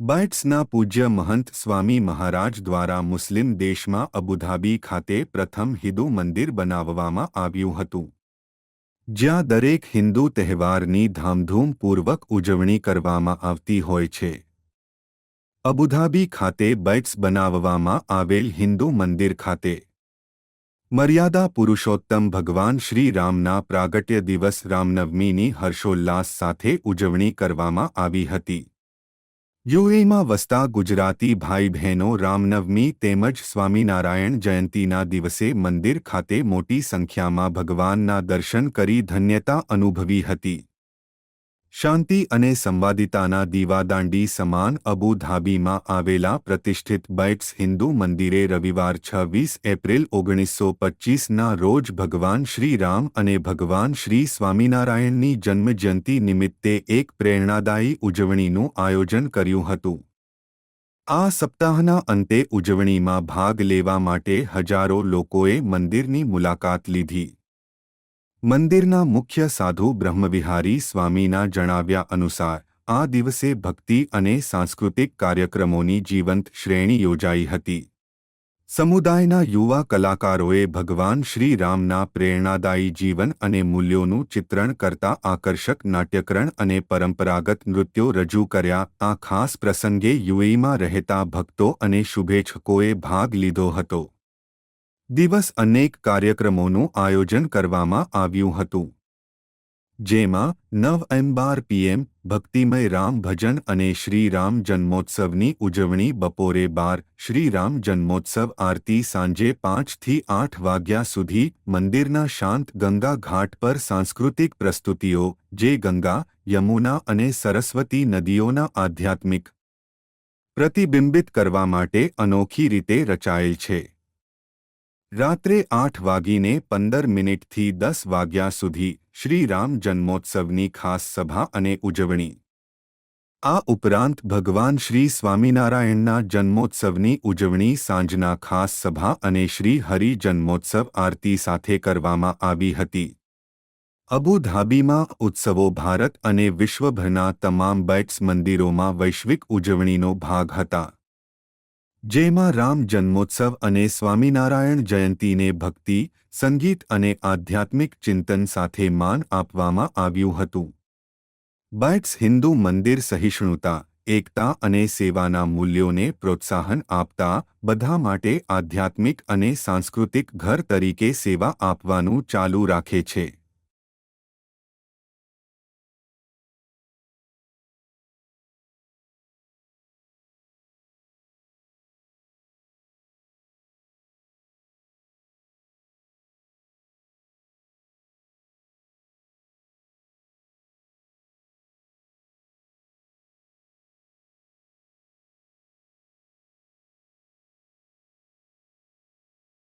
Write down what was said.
બાઇટ્સના પૂજ્ય મહંત સ્વામી મહારાજ દ્વારા મુસ્લિમ દેશમાં અબુધાબી ખાતે પ્રથમ હિન્દુ મંદિર બનાવવામાં આવ્યું હતું, જ્યાં દરેક હિન્દુ તહેવારની ધામધૂમપૂર્વક ઉજવણી કરવામાં આવતી હોય છે. અબુધાબી ખાતે બૈટ્સ બનાવવામાં આવેલ હિન્દુ મંદિર ખાતે મર્યાદા પુરુષોત્તમ ભગવાન શ્રી રામના પ્રાગટ્ય દિવસ રામનવમીની હર્ષોલ્લાસ સાથે ઉજવણી કરવામાં આવી હતી. યુએમાં વસતા ગુજરાતી ભાઈ બહેનો રામનવમી તેમજ સ્વામિનારાયણ જયંતીના દિવસે મંદિર ખાતે મોટી સંખ્યામાં ભગવાનના દર્શન કરી ધન્યતા અનુભવી હતી. શાંતિ અને સંવાદિતાના દીવાદાંડી સમાન અબુ ધાબીમાં આવેલા પ્રતિષ્ઠિત બૈટ્સ હિન્દુ મંદિરે રવિવાર છવ્વીસ એપ્રિલ ઓગણીસો પચ્ચીસના રોજ ભગવાન શ્રી રામ અને ભગવાન શ્રી સ્વામિનારાયણની જન્મજયંતિ નિમિત્તે એક પ્રેરણાદાયી ઉજવણીનું આયોજન કર્યું હતું. આ સપ્તાહના અંતે ઉજવણીમાં ભાગ લેવા માટે હજારો લોકોએ મંદિરની મુલાકાત લીધી. મંદિરના મુખ્ય સાધુ બ્રહ્મવિહારી સ્વામીના જણાવ્યા અનુસાર, આ દિવસે ભક્તિ અને સાંસ્કૃતિક કાર્યક્રમોની જીવંત શ્રેણી યોજાઈ હતી. સમુદાયના યુવા કલાકારોએ ભગવાન શ્રી રામના પ્રેરણાદાયી જીવન અને મૂલ્યોનું ચિત્રણ કરતા આકર્ષક નાટ્યકરણ અને પરંપરાગત નૃત્યો રજૂ કર્યા. આ ખાસ પ્રસંગે યુએઈમાં રહેતા ભક્તો અને શુભેચ્છકોએ ભાગ લીધો હતો. દિવસ અનેક કાર્યક્રમોનું આયોજન કરવામાં આવ્યું હતું. જેમાં નવ એમ બાર પીએમ ભક્તિમય રામ ભજન અને શ્રીરામ જન્મોત્સવની ઉજવણી બપોરે બાર શ્રીરામ જન્મોત્સવ આરતી સાંજે પાંચથી આઠ વાગ્યા સુધી મંદિરના શાંત ગંગા ઘાટ પર સાંસ્કૃતિક પ્રસ્તુતિઓ, જે ગંગા, યમુના અને સરસ્વતી નદીઓના આધ્યાત્મિક પ્રતિબિંબિત કરવા માટે અનોખી રીતે રચાયેલ છે. રાત્રે આઠ વાગીને પંદર મિનિટથી દસ વાગ્યા સુધી શ્રીરામ જન્મોત્સવની ખાસ સભા અને ઉજવણી. આ ઉપરાંત ભગવાન શ્રી સ્વામિનારાયણના જન્મોત્સવની ઉજવણી સાંજના ખાસ સભા અને શ્રી હરિ જન્મોત્સવ આરતી સાથે કરવામાં આવી હતી. અબુ ધાબીમાં ઉત્સવો ભારત અને વિશ્વભરના તમામ બેટ્સ મંદિરોમાં વૈશ્વિક ઉજવણીનો ભાગ હતા. જેમાં રામ જન્મોત્સવ અને સ્વામિનારાયણ જયંતીને ભક્તિ, સંગીત અને આધ્યાત્મિક ચિંતન સાથે માન આપવામાં આવ્યું હતું. બાઇટ્સ હિન્દુ મંદિર સહિષ્ણુતા, એકતા અને સેવાના મૂલ્યોને પ્રોત્સાહન આપતા બધા માટે આધ્યાત્મિક અને સાંસ્કૃતિક ઘર તરીકે સેવા આપવાનું ચાલુ રાખે છે.